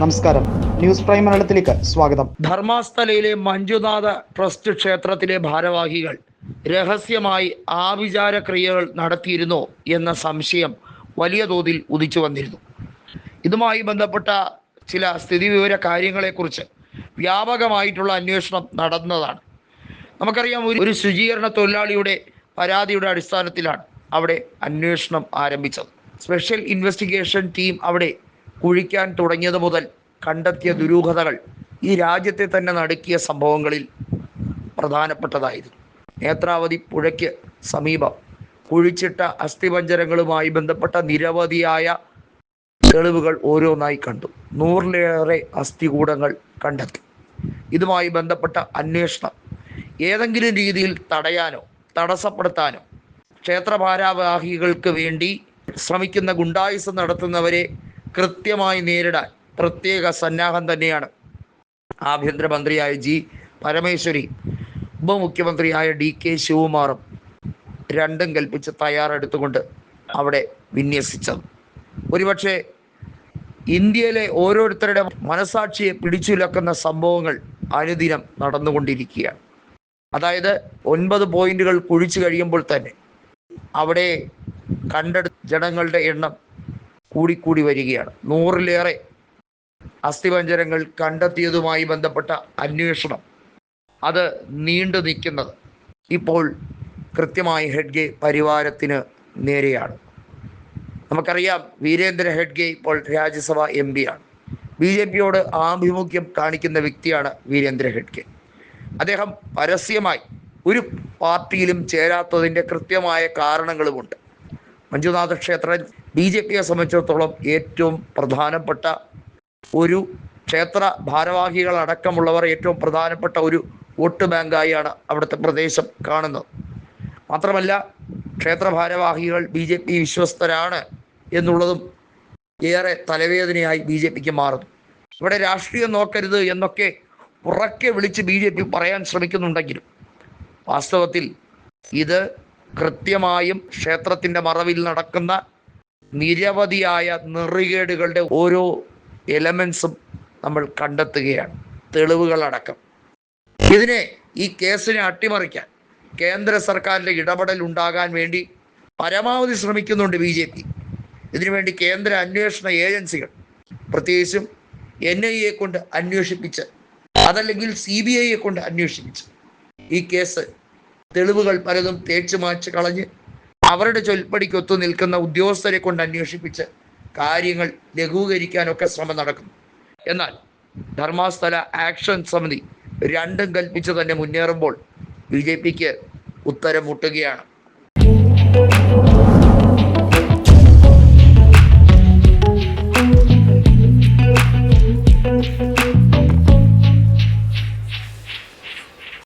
നമസ്കാരം. News prime മലയാളത്തിലേക്ക് സ്വാഗതം. ധർമാസ്ഥലയിലെ മഞ്ജുനാഥ ട്രസ്റ്റ് ക്ഷേത്രത്തിലെ ഭാരവാഹികൾ രഹസ്യമായി ആവിചാര ക്രിയകൾ നടത്തിയിരുന്നോ എന്ന സംശയം വലിയ തോതിൽ ഉദിച്ചു വന്നിരുന്നു. ഇതുമായി ബന്ധപ്പെട്ട ചില സ്ഥിതിവിവര കാര്യങ്ങളെക്കുറിച്ച് വ്യാപകമായിട്ടുള്ള അന്വേഷണം നടന്നതാണ്. നമുക്കറിയാം ഒരു ഒരു ശുചീകരണ തൊഴിലാളിയുടെ പരാതിയുടെ അടിസ്ഥാനത്തിലാണ് അവിടെ അന്വേഷണം ആരംഭിച്ചത്. സ്പെഷ്യൽ ഇൻവെസ്റ്റിഗേഷൻ ടീം അവിടെ കുഴിക്കാൻ തുടങ്ങിയത് മുതൽ കണ്ടെത്തിയ ദുരൂഹതകൾ ഈ രാജ്യത്തെ തന്നെ നടുക്കിയ സംഭവങ്ങളിൽ പ്രധാനപ്പെട്ടതായിരുന്നു. നേത്രാവതി പുഴയ്ക്ക് സമീപം കുഴിച്ചിട്ട അസ്ഥിപഞ്ജരങ്ങളുമായി ബന്ധപ്പെട്ട നിരവധിയായ തെളിവുകൾ ഓരോന്നായി കണ്ടു. നൂറിലേറെ അസ്ഥികൂടങ്ങൾ കണ്ടെത്തി. ഇതുമായി ബന്ധപ്പെട്ട അന്വേഷണം ഏതെങ്കിലും രീതിയിൽ തടയാനോ തടസ്സപ്പെടുത്താനോ ക്ഷേത്ര ഭാരവാഹികൾക്ക് വേണ്ടി ശ്രമിക്കുന്ന ഗുണ്ടായുസം നടത്തുന്നവരെ കൃത്യമായി നേരിടാൻ പ്രത്യേക സന്നാഹം തന്നെയാണ് ആഭ്യന്തരമന്ത്രിയായ ജി പരമേശ്വരി ഉപമുഖ്യമന്ത്രിയായ ഡി കെ ശിവകുമാറും രണ്ടും കൽപ്പിച്ച് തയ്യാറെടുത്തുകൊണ്ട് അവിടെ വിന്യസിച്ചത്. ഒരുപക്ഷെ ഇന്ത്യയിലെ ഓരോരുത്തരുടെ മനസാക്ഷിയെ പിടിച്ചുലക്കുന്ന സംഭവങ്ങൾ അനുദിനം നടന്നുകൊണ്ടിരിക്കുകയാണ്. അതായത് ഒൻപത് പോയിന്റുകൾ കുഴിച്ചു കഴിയുമ്പോൾ തന്നെ അവിടെ കണ്ടെടുത്ത ജനങ്ങളുടെ എണ്ണം കൂടിക്കൂടി വരികയാണ്. നൂറിലേറെ അസ്ഥിപഞ്ജരങ്ങൾ കണ്ടെത്തിയതുമായി ബന്ധപ്പെട്ട അന്വേഷണം അത് നീണ്ടു നിൽക്കുന്നത് ഇപ്പോൾ കൃത്യമായി ഹെഡ്ഗെ പരിവാരത്തിന് നേരെയാണ്. നമുക്കറിയാം വീരേന്ദ്ര ഹെഡ്ഗെ ഇപ്പോൾ രാജ്യസഭ എം ആണ് ബി ജെ പിയോട് ആഭിമുഖ്യം കാണിക്കുന്ന വ്യക്തിയാണ് വീരേന്ദ്ര ഹെഡ്ഗെ. അദ്ദേഹം പരസ്യമായി ഒരു പാർട്ടിയിലും ചേരാത്തതിന്റെ കൃത്യമായ കാരണങ്ങളുമുണ്ട്. മഞ്ജുനാഥ ക്ഷേത്രം ബി ജെ പിയെ സംബന്ധിച്ചിടത്തോളം ഏറ്റവും പ്രധാനപ്പെട്ട ഒരു ക്ഷേത്ര ഭാരവാഹികളടക്കമുള്ളവർ ഏറ്റവും പ്രധാനപ്പെട്ട ഒരു വോട്ട് ബാങ്കായാണ് അവിടുത്തെ പ്രദേശം കാണുന്നത്. മാത്രമല്ല ക്ഷേത്ര ഭാരവാഹികൾ ബി ജെ പി വിശ്വസ്തരാണ് എന്നുള്ളതും ഏറെ തലവേദനയായി ബി ജെ പിക്ക് മാറുന്നു. ഇവിടെ രാഷ്ട്രീയം നോക്കരുത് എന്നൊക്കെ ഉറക്കെ വിളിച്ച് ബി ജെ പി പറയാൻ ശ്രമിക്കുന്നുണ്ടെങ്കിലും വാസ്തവത്തിൽ ഇത് കൃത്യമായും ക്ഷേത്രത്തിന്റെ മറവിൽ നടക്കുന്ന നിരവധിയായ നെറികേടുകളുടെ ഓരോ എലമെൻസും നമ്മൾ കണ്ടെത്തുകയാണ്. തെളിവുകളടക്കം. ഇതിനെ ഈ കേസിനെ അട്ടിമറിക്കാൻ കേന്ദ്ര സർക്കാരിന്റെ ഇടപെടൽ ഉണ്ടാകാൻ വേണ്ടി പരമാവധി ശ്രമിക്കുന്നുണ്ട് ബി ജെ പി. ഇതിനുവേണ്ടി കേന്ദ്ര അന്വേഷണ ഏജൻസികൾ പ്രത്യേകിച്ചും എൻ ഐ എ കൊണ്ട് അന്വേഷിപ്പിച്ച് അതല്ലെങ്കിൽ സി ബി ഐയെ കൊണ്ട് അന്വേഷിപ്പിച്ച് ഈ കേസ് തെളിവുകൾ പലതും തേച്ചു മാച്ച് കളഞ്ഞ് അവരുടെ ചൊൽപ്പടിക്കൊത്തു നിൽക്കുന്ന ഉദ്യോഗസ്ഥരെ കൊണ്ട് അന്വേഷിപ്പിച്ച് കാര്യങ്ങൾ ലഘൂകരിക്കാനൊക്കെ ശ്രമം നടക്കുന്നു. എന്നാൽ ധർമാസ്ഥല ആക്ഷൻ സമിതി രണ്ടും കൽപ്പിച്ച് തന്നെ മുന്നേറുമ്പോൾ ബി ജെ പിക്ക് ഉത്തരം മുട്ടുകയാണ്.